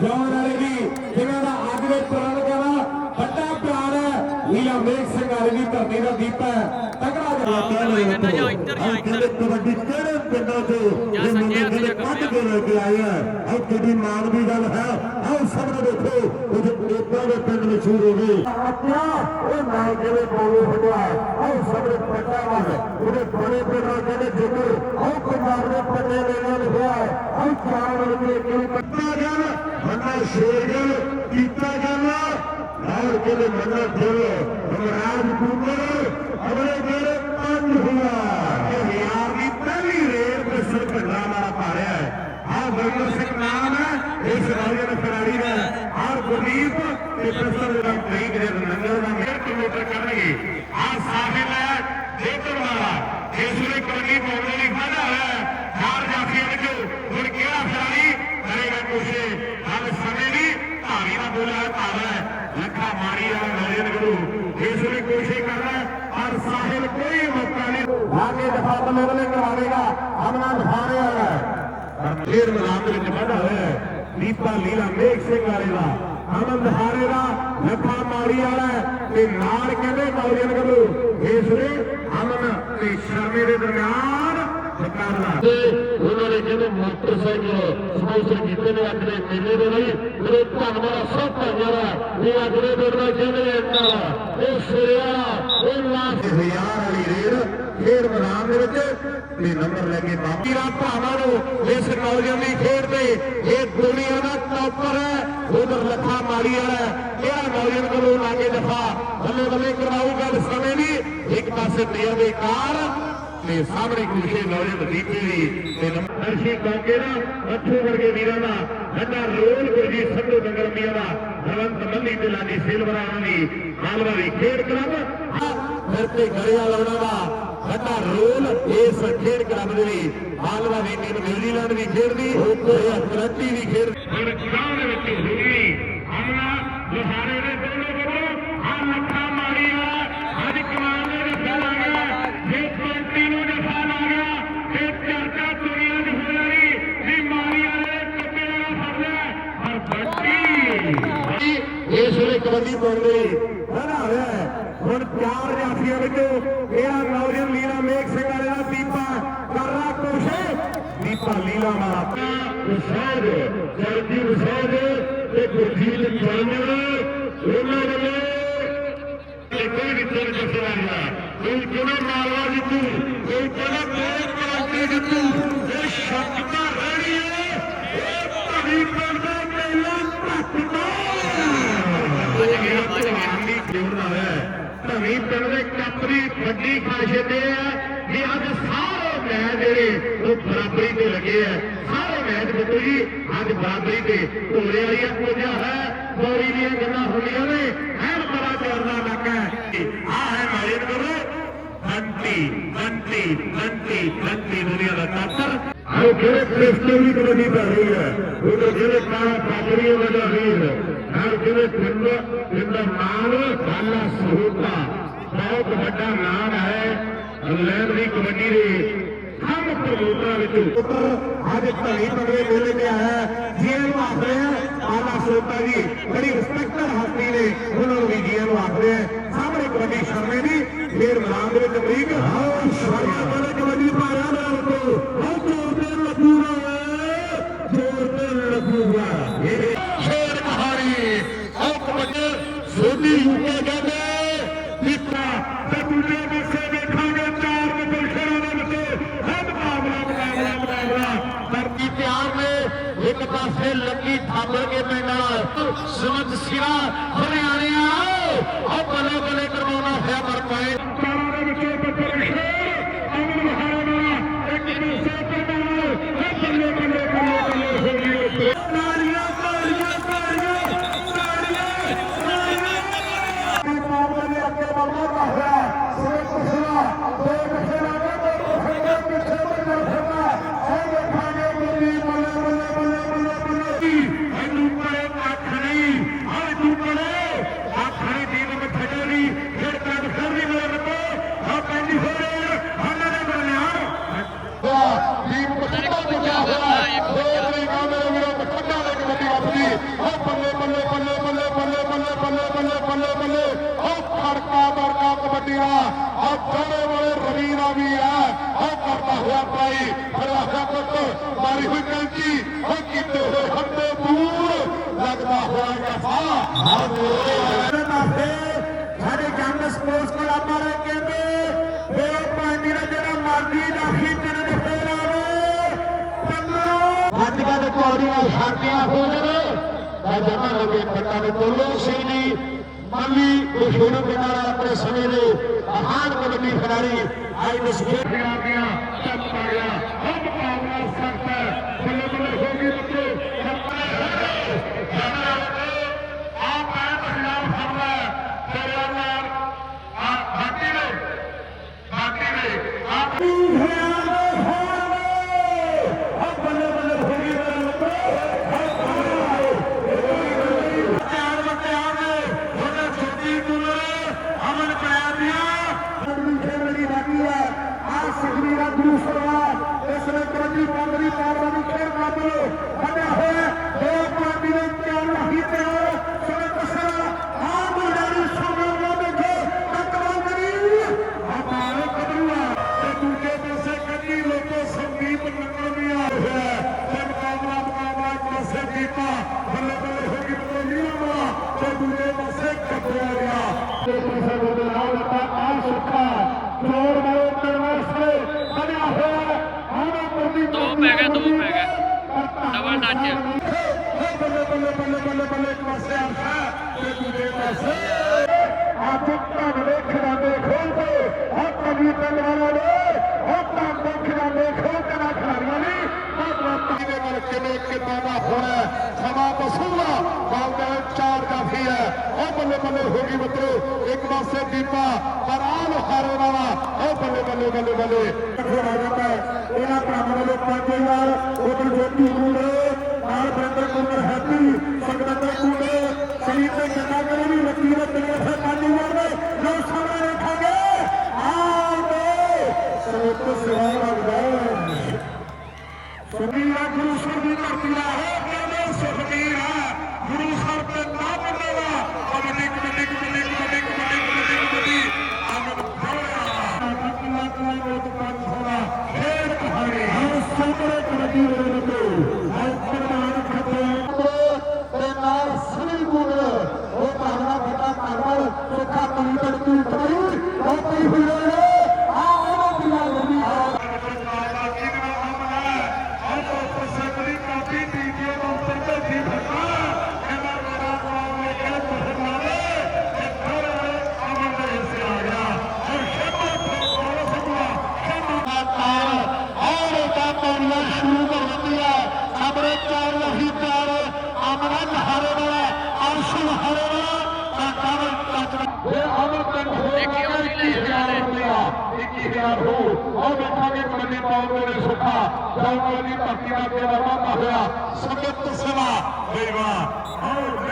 John ਵਾਲੇ ਦੀ ਜਿਨ੍ਹਾਂ ਦਾ ਅੱਜ ਦੇ ਪ੍ਰਣ ਕਰਾ ਵੱਡਾ ਪਿਆਰ ਹੈ ਨੀਲਾ ਮੇਘ ਸਿੰਘ ਵਾਲੇ ਦੀ ਧਰਤੀ ਦਾ ਦੀਪ ਹੈ ਤਕੜਾ ਕਹਿੰਦਾ ਜਾ ਇੱਧਰ ਕਬੱਡੀ ਕਿਹੜੇ ਪਿੰਡਾਂ ਤੋਂ ਜਾ ਇਹ ਮੁੰਡੇ ਜਿਹੜੇ ਕੱਢ ਕੇ ਲੈ ਕੇ ਆਏ ਆ ਆਹ ਕਿੱਡੀ ਮਾਣ ਦੀ ਗੱਲ ਹੈ ਆਹ ਸਭ ਨੂੰ ਦੇਖੋ ਉਹ ਜੋ ਕੋਪਾ ਦੇ ਪਿੰਡ ਮਸ਼ਹੂਰ ਹੋ ਗਏ ਅੱਛਾ ਉਹ ਨਾ ਜਿਹੜੇ ਬੋਲੋ ਫਟਿਆ ਆਹ ਸਭ ਨੇ ਪੱਟਾ ਵਾਲੇ ਉਹਦੇ ਬੜੇ ਪਿੰਡਾਂ ਕਹਿੰਦੇ ਜਿੱਤੋ ਆਹ ਪੰਜਾਬ ਦੇ ਪੱਟੇ ਨਾਲ ਹੋਇਆ ਆਹ ਚਾਰ ਵਜੇ ਕਿਉਂ ਪੱਟਾ ਗੱਲ ਮੰਨਾ ਸ਼ੇਰ ਕੀਤਾ ਗੱਲ ਨਾਲ ਕਹਿੰਦੇ ਮੰਨਾ ਦਿਲ ਹਮਰਾਜ ਕੁਮਰ ਅਗਲੇ ਜਿਹੜੇ ਪੰਜ ਹੁਆ ਇਹ ਯਾਰ ਦੀ ਪਹਿਲੀ ਰੇਲ ਤੇ ਸਿਰ ਭੰਡਾ ਮਾਰਾ ਪਾਰਿਆ ਆ ਵਰਨਰ ਸਿੰਘ ਨਾਮ ਹੈ, ਇਸ ਰਾਜੇ ਦੇ ਖਿਡਾਰੀ ਦਾ ਆਰ ਗੁਰਦੀਪ ਤੇ ਪ੍ਰਸਰ ਦਾ ਪ੍ਰੀਤ ਦੇ ਨੰਗਲ ਦਾ ਮੇਰ ਕਿਲੋਮੀਟਰ ਕਰਨਗੇ ਆ ਸਾਹਿਲ ਹੈ ਦੇਖਣ ਵਾਲਾ ਇਸ ਵੇਲੇ ਕਬੱਡੀ ਪਾਉਣ ਲਈ ਵਾਧਾ ਹੈ ਚਾਰ ਜਾਫੀਆਂ ਵਿੱਚੋਂ ਹੁਣ ਕਿਹੜਾ ਖਿਡਾਰੀ ਕਰੇਗਾ ਕੋਸ਼ਿਸ਼ ਹਲ ਸਮੇਂ ਦੀ ਧਾਰੀ ਦਾ ਬੋਲਾ ਧਾਰਾ ਹੈ ਲੱਖਾ ਮਾਰੀ ਵਾਲਾ ਗੁਰੂ ਇਸ ਵੇਲੇ ਕੋਸ਼ਿਸ਼ ਕਰਦਾ ਹੈ, ਸਾਹਿਲ ਕੋਈ ਮੌਕਾ ਨਹੀਂ ਆਗੇ ਦਫਾ ਬੱਲੇ ਬੱਲੇ ਕਰਾਵੇਗਾ ਦਿਖਾ ਰਿਹਾ ਹੈ ਫੇਰ ਮੈਦਾਨ ਦੇ ਵਿੱਚ ਵਾਧਾ ਹੋਇਆ ਹੈ ਦੀਪਾ ਲੀਲਾ ਮੇਘ ਸਿੰਘ ਵਾਲੇ ਦਾ ਅਮਨ ਦਿਖਾਰੇ ਦਾ ਲੱਖਾ ਮਾਰੀ ਵਾਲਾ ਤੇ ਨਾਲ ਕਹਿੰਦੇ ਨੌਜਵਾਨ ਗੁਰੂ ਇਸ ਲਈ ਅਮਨ ਤੇ ਸ਼ਰਮੇ ਦੇ ਦਰਮਿਆਨ ਮੁਕਾਬਲਾ ਕਹਿੰਦੇ ਮੋਟਰਸਾਈਕਲ ਸਪਾਂਸਰ ਕੀਤੇ ਨੇ ਅੱਜ ਦੇ ਮੇਲੇ ਦੇ ਲਈ ਮੇਰੇ ਧੰਨਵਾਦ ਸਭ ਭਾਈਆਂ ਦਾ ਇਹ ਅੱਜ ਦੇ ਦਿਨ ਦਾ ਕਹਿੰਦੇ ਇੰਨਾ ਇਹ ਸਿਰਿਆ ਇਹ ਲਾਸ। ਹਜ਼ਾਰ ਵਾਲੀ ਰੇਡ ਖੇਡ ਮੈਦਾਨ ਦੇ ਵਿੱਚ ਤੇ ਨੰਬਰ ਲੈ ਕੇ ਬਾਕੀ ਦਾ ਭਾਵਾਂ ਨੂੰ ਇਸ ਨੌਜਵਾਨ ਦੀ ਖੇਡ ਤੇ ਇਹ ਦੁਨੀਆ ਦਾ ਟੌਪਰ ਹੈ ਉਧਰ ਲੱਖਾ ਮਾਰੀ ਵਾਲਾ ਹੈ। ਕਿਹੜਾ ਨੌਜਵਾਨ ਕੋਲੋਂ ਲਾਗੇ ਦਫਾ ਬੱਲੇ ਬੱਲੇ ਕਰਵਾਊਗਾ ਸਮੇਂ ਦੀ। ਇੱਕ ਪਾਸੇ ਤਜਰਬੇਕਾਰ ਤੇ ਸਾਹਮਣੇ ਕੁਸ਼ੇ ਨੌਜਵਾਨ ਦੀਪੇ ਦੀ ਤੇ ਨਰਸ਼ੀ ਕਾਂਕੇ ਦਾ ਅੱਠੂ ਵਰਗੇ ਵੀਰਾਂ ਦਾ ਵੱਡਾ ਰੋਲ ਗੁਰਜੀਤ ਸੰਧੂ ਦੰਗਲਮੀਆਂ ਦਾ, ਹਰਵੰਤ ਮੰਦੀ ਤੇ ਲਾਡੀ ਸੇਲਵਰਾਂ ਦੀ ਮਾਲਵਾ ਦੀ ਖੇਡ ਕਲੱਬ। ਫਿਰ ਤੇ ਗੜਿਆ ਲਾਉਣਾ ਦਾ ਵੱਡਾ ਰੋਲ ਇਸ ਖੇਡ ਕਲੱਬ ਦੇ ਲਈ ਮਾਲਵਾ ਦੀ ਟੀਮ ਨਿਊਜ਼ੀਲੈਂਡ ਵੀ ਖੇਡਦੀ, ਤੇ ਕ੍ਰਾਂਤੀ ਦੀ ਖੇਡ ਹੁਣ ਦੇ ਵਿੱਚ ਹੋਈ ਹਮਲਾ, ਲੋਹਾਰੇ ਦੇ ਦੋਨੋਂ ਵੱਲੋਂ ਆ ਲੱਖਾ ਮਾਰੀ ਵਾਲਾ ਅੱਜ ਕਮਾਲ ਦੇ ਜਫਾ ਲਾ ਗਿਆ ਜੇ ਪੰਟੀ ਨੂੰ ਜਫਾ ਲਾ ਗਿਆ ਤੇ ਚਰਚਾ ਦੁਨੀਆ ਦੀ ਹੋ ਜਾਣੀ ਵੀ ਮਾਰੀ ਵਾਲੇ ਕੁੱਤੇ ਵਾਲਾ ਫੜ ਲਿਆ ਪਰ ਬੱਟੀ ਇਸ ਵੇਲੇ ਕਬੱਡੀ ਹੋਇਆ ਹੁਣ ਚਾਰ ਜਾਫੀਆਂ ਵਿੱਚੋਂ ਕਿਹੜਾ ਨੌਜਵਾਨ ਲੀਲਾ ਮੇਘ ਸਿੰਘ ਵਾਲੇ ਦਾ ਦੀਪਾ ਕਰ ਰਹਾ ਕੋਸ਼ਿਸ਼ ਦੀਪਾ ਲੀਲਾ ਵਾਲਾ ਵਿਸਾਦ ਜਰਦੀ ਵਿਸਾਦ ਤੇ ਗੁਰਜੀਤ ਚਰਨਰ ਉਹਨਾਂ ਨੇ ਕੋਈ ਵੀ ਤੇਰੇ ਜੱਸੇ ਕੋਈ ਕਿਵੇਂ ਮਾਲਵਾ ਜਿੱਤੂ, ਕੋਈ ਕਹਿੰਦਾ ਬਹੁਤ ਕਰਾਂਗੇ ਜਿੱਤੂ ਇਹ ਸ਼ਕਤਾ ਰਹਿਣੀ ਹੈ ਇਹ ਭਵੀ ਪਿੰਡ ਦਾ ਮੇਲਾ ਭੱਟਦਾ ਧਵੀ ਪਿੰਡ ਦੇ ਕੱਪ ਦੀ ਵੱਡੀ ਖਾਸੀਅਤ ਇਹ ਹੈ ਵੀ ਅੱਜ ਸਾਰੇ ਮੈਚ ਜਿਹੜੇ ਉਹ ਬਰਾਬਰੀ ਤੇ ਲੱਗੇ ਆ। ਸਾਰੇ ਮੈਚ ਬਿੱਟੂ ਜੀ, ਅੱਜ ਬਰਾਬਰੀ ਤੇ ਢੋਲੇ ਵਾਲੀਆਂ ਕੋਝਾ ਹੈ ਬੌਰੀ ਦੀਆਂ ਗੱਲਾਂ ਹੁੰਦੀਆਂ ਨੇ, ਐਨ ਬੜਾ ਪਿਆਰਦਾ ਇਲਾਕਾ ਆ ਹੈ ਮਾਇਨ ਗੁਰੂ ਬੰਟੀ ਬੰਟੀ ਬੰਟੀ ਬੰਟੀ ਦੁਨੀਆ ਦਾ ਤਾਕਰ ਆਓ ਜਿਹੜੇ ਕ੍ਰਿਸਟਲ ਦੀ ਕਬੱਡੀ ਪੈ ਰਹੀ ਹੈ, ਉਹ ਜਿਹੜੇ ਕਾਲਾ ਪਾਪੜੀਆਂ ਵਜਾ ਰਹੀ ਹੈ। ਹਰ ਜਿਹੜੇ ਪਿੰਡ ਪਿੰਡ ਨਾਮ, ਬਾਲਾ ਸਹੂਤਾ ਬਹੁਤ ਵੱਡਾ ਨਾਮ ਹੈ ਇੰਗਲੈਂਡ ਦੀ ਕਬੱਡੀ ਦੇ ਹਮ ਪ੍ਰਮੋਟਰਾਂ ਵਿੱਚੋਂ। ਅੱਜ ਧਨੀ ਤਗੜੇ ਮੇਲੇ ਤੇ ਆਇਆ ਜੀ ਨੂੰ ਆਖਦੇ ਆ ਬਾਲਾ ਸਹੂਤਾ ਜੀ ਬੜੀ ਰਿਸਪੈਕਟਡ ਹਸਤੀ ਨੇ ਉਹਨਾਂ ਨੂੰ ਵੀ ਜੀ ਨੂੰ ਆਖਦੇ ਆ ਸਾਹਮਣੇ ਕਬੱਡੀ ਸ਼ਰਮੇ ਦੀ ਫੇਰ ਮੈਦਾਨ ਦੇ ਵਿੱਚ ਅਮਰੀਕ। ਹਾਂ ਸ਼ਰਮਾ ਵਾਲੇ ਕਬੱਡੀ ਪਾਇਆ ਨਾਲ ਤੋਂ ਬਹੁਤ ਜ਼ੋਰ ਤੇ ਲੱਗੂਗਾ ਜ਼ੋਰ ਤੇ ਲੱਗੂਗਾ ਇਹ Zona de لیے اور کھڑکا بڑکا کبڈی را اور جڑے بڑے رویرا بھی ہے اور کرتا ہوا پائی خلاصہ کٹ ماری ہوئی کلچی اور کیتے ہوئے ہڈے دور لگتا ہوا جفا سارے جنگ کو ہمارے کے بے پانی کا جڑا مرضی ਹੋ ਜਵੇ। ਤਾਂ ਲੋਕੇ ਪੱਟਾਂ ਦੇ ਤੋਲੋ ਸੀ ਨਹੀਂ। ਮਾਲੀ ਬਸ਼ੂਰ ਬਨਾਲਾ ਆਪਣੇ ਸਮੇਂ ਦੇ ਮਹਾਨ ਕਬੱਡੀ ਖਿਡਾਰੀ ਅੱਜ ਤਸਵੀਰ ਦਿਖਾ ਗਿਆ ਪੈ ਗਿਆ, ਦੋ ਪੈ ਗਿਆ। ਡਬਲ ਟੱਚ ਬੱਲੇ ਬੱਲੇ ਬੱਲੇ ਬੱਲੇ ਬੱਲੇ ਇੱਕ ਪਾਸੇ ਆਉਂਦਾ ਤੇ ਦੂਜੇ ਪਾਸੇ ਆ ਚੁੱਕਾ ਵੇਖ ਜਾਂਦੇ ਖੋਲ ਤੇ ਆ ਕਵੀ ਤਲਵਾਰਾਂ ਨੇ। ਆ ਤਾਂ ਦੇਖ ਜਾਂਦੇ ਖੋਲ ਉਹ ਬੱਲੇ ਬੱਲੇ ਹੋ ਗਈ ਮਿੱਤਰੋ, ਇੱਕ ਪਾਸੇ ਦੀਪਾ, ਪਰ ਆਹ ਲੋਹਾਰੇ ਵਾਲਾ। ਉਹ ਬੱਲੇ ਬੱਲੇ ਬੱਲੇ ਬੱਲੇ। ਇਹਨਾਂ ਭਰਾਵਾਂ ਵੱਲੋਂ 5000 ਉਧਰ ਜੋਤੀ ਕੁੰਡੇ ਨਾਲ ਬਰਿੰਦਰ ਕੁੰਦਰ ਹੈਪੀ ਸੁਖਵਿੰਦਰ ਕੁੰਡੇ ਸ਼ਰੀਰ ਤੇ ਜੱਗਾ ਕਰੇ ਵੀ ਲੱਕੀ ਦੇ ਪਿੰਡ ਸੇ 5000 ਦੇ ਜੋ ਸਾਹਮਣੇ ਦੇਖਾਂਗੇ ਆਓ ਸੋਤ ਸਿਵਾ ਲੱਗਦਾ ਹੈ ਸੁਖੀਰਾ ਗੁਰੂ ਕਾਮਯਾਬ ਹੋ ਆਓ ਵੇਖਾਂਗੇ ਕਮੰਨੇ ਪਾਉਣ ਦੇ ਸੁੱਖਾ। ਜੌਕਰ ਦੀ ਧਰਤੀ ਦਾ ਦੇਵਾ ਵਾਧਾ ਹੋਇਆ ਸੰਗਤ ਸੇਵਾ ਦੇਵਾ ਆਓ